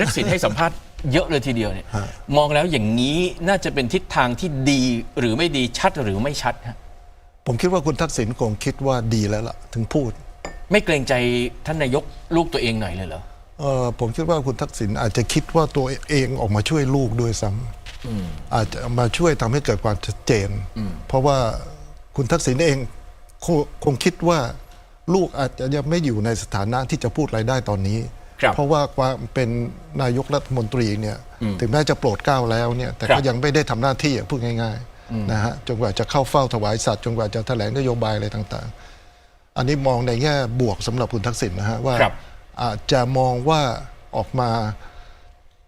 ทักษิณให้สัมภาษณ์เยอะเลยทีเดียวเนี่ยฮะมองแล้วอย่างนี้น่าจะเป็นทิศทางที่ดีหรือไม่ดีชัดหรือไม่ชัดฮะผมคิดว่าคุณทักษิณคงคิดว่าดีแล้วล่ะ ถึงพูด ไม่เกรงใจท่านนายกลูกตัวเองหน่อยเลยเหรอเออผมคิดว่าคุณทักษิณอาจจะคิดว่าตัวเองออกมาช่วยลูกด้วยซ้ำอาจจะมาช่วยทำให้เกิดความชัดเจน เพราะว่าคุณทักษิณเองคงคงคิดว่าลูกอาจจะยังไม่อยู่ในสถานะที่จะพูดอะไรได้ตอนนี้ครับ เพราะว่าความเป็นนายกรัฐมนตรีเนี่ยถึงแม้จะโปรดเกล้าแล้วเนี่ยแต่ครัก็บยังไม่ได้ทำหน้าที่อะพูดง่ายๆนะฮะจนกว่าจะเข้าเฝ้าถวายสัตว์จนกว่าจะแถลงนโยบายอะไรต่างๆ อันนี้มองในแง่บวกสำหรับคุณทักษิณนะฮะว่าครับอาจจะมองว่าออกมา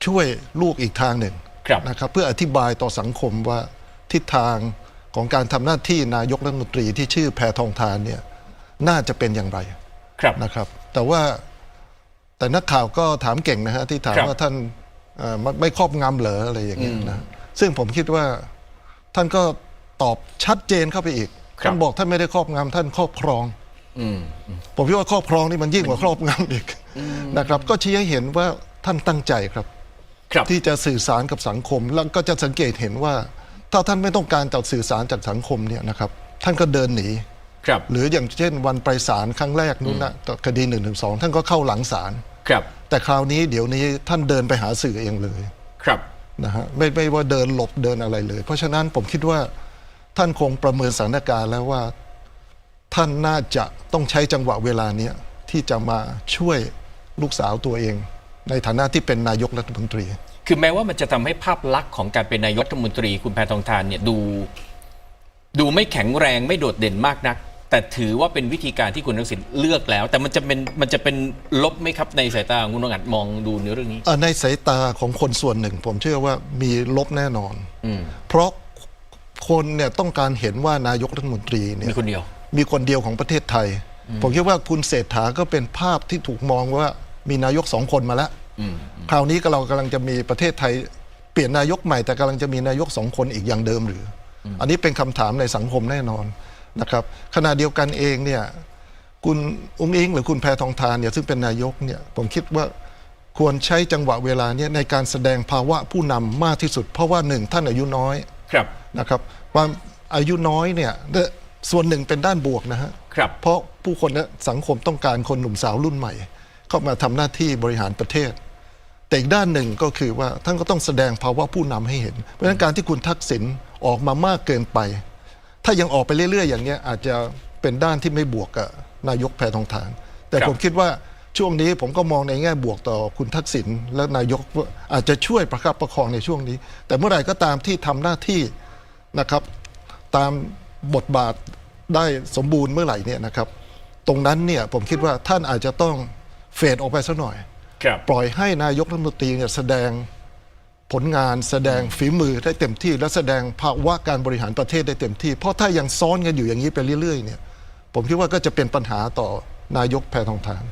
ช่วยลูกอีกทางหนึ่งครับนะครับเพื่ออธิบายต่อสังคมว่าทิศทางของการทำหน้าที่นายกรัฐมนตรีที่ชื่อแพทองทานเนี่ยน่าจะเป็นอย่างไรครับนะครับ แต่ว่า แต่นักข่าวก็ถามเก่งนะฮะที่ถามครับ ว่าท่านเอ่อไม่ไม่ครอบงำเหรออะไรอย่างเงี้ยนะซึ่งผมคิดว่าท่านก็ตอบชัดเจนเข้าไปอีกครับ ท่านบอกท่านไม่ได้ครอบงำท่านครอบครอง อืม ผมคิดว่าครอบครองนี่มันยิ่งกว่าครอบงำอีกนะครับ ก็ชี้ให้เห็นว่าท่านตั้งใจครับ ครับ ที่จะสื่อสารกับสังคม แล้วก็จะสังเกตเห็นว่า ถ้าท่านไม่ต้องการจะสื่อสารจากสังคมเนี่ยนะครับ ท่านก็เดินหนี ครับ หรืออย่างเช่นวันไปศาลครั้งแรกนู้นนะคดีหนึ่งถึงสองท่านก็เข้าหลังศาล ครับ แต่คราวนี้เดี๋ยวนี้ท่านเดินไปหาสื่อเองเลยครับนะฮะไม่ไม่ว่าเดินหลบเดินอะไรเลย เพราะฉะนั้นผมคิดว่าท่านคงประเมินสถานการณ์แล้วว่า ท่านน่าจะต้องใช้จังหวะเวลาเนี้ยที่จะมาช่วยลูกสาวตัวเอง ในฐานะที่เป็นนายกรัฐมนตรี คือแม้ว่ามันจะทำให้ภาพลักษณ์ของการเป็นนายกรัฐมนตรี คุณแพทองทานเนี่ยดู ดูไม่แข็งแรงไม่โดดเด่นมากนัก แต่ถือว่าเป็นวิธีการที่คุณทักษิณเลือกแล้ว แต่มันจะเป็นมันจะเป็นลบไหมครับในสายตาของคุณองอัดมองดูในเรื่องนี้เอ่อในสายตาของคนส่วนหนึ่ง ผมเชื่อว่ามีลบแน่นอน อืมเพราะคนเนี่ยต้องการเห็นว่านายกรัฐมนตรีเนี่ยมีคนเดียว มีคนเดียวของประเทศไทย ผมคิดว่าคุณเศรษฐาก็เป็นภาพที่ถูกมองว่ามีนายกสองคนมาแล้วอืม คราวนี้ก็เรากำลังจะมีประเทศไทย เปลี่ยนนายกใหม่แต่กำลังจะมีนายกสองคนอีกอย่างเดิมหรืออันนี้เป็นคำถามในสังคมแน่นอน นะครับขณะเดียวกันเองเนี่ยคุณอุ้งอิงหรือคุณแพทองทานเนี่ยซึ่งเป็นนายกเนี่ยผมคิดว่าควรใช้จังหวะเวลาเนี่ยในการแสดงภาวะผู้นำมากที่สุด เพราะว่าหนึ่งท่านอายุน้อยครับนะครับความอายุน้อยเนี่ยส่วนหนึ่งเป็นด้านบวกนะฮะครับเพราะผู้คนเนี่ยสังคมต้องการคนหนุ่มสาวรุ่นใหม่ เข้ามาทำหน้าที่บริหารประเทศ แต่อีกด้านหนึ่งก็คือว่าท่านก็ต้องแสดงภาวะผู้นำให้เห็น เพราะฉะนั้นการที่คุณทักษิณออกมามากเกินไป ถ้ายังออกไปเรื่อยๆ อย่างเนี้ยอาจจะเป็นด้านที่ไม่บวกกับนายกแพทองทาน แต่ครับ ผมคิดว่าช่วงนี้ผมก็มองในแง่บวกต่อคุณทักษิณและนายกว่าอาจจะช่วยประคับประคองในช่วงนี้ แต่เมื่อไหร่ก็ตามที่ทำหน้าที่นะครับตามบทบาทได้สมบูรณ์เมื่อไหร่เนี่ยนะครับ ตรงนั้นเนี่ยผมคิดว่าท่านอาจจะต้องเฟดออกไปสักหน่อย ครับ ปล่อยให้นายกรัฐมนตรีเนี่ยแสดง ผลงานแสดงฝีมือได้เต็มที่ และแสดงภาวะการบริหารประเทศได้เต็มที่ เพราะถ้ายังซ้อนกันอยู่อย่างนี้ไปเรื่อยๆเนี่ยผมคิดว่าก็จะเป็นปัญหาต่อนายกแพทองทาน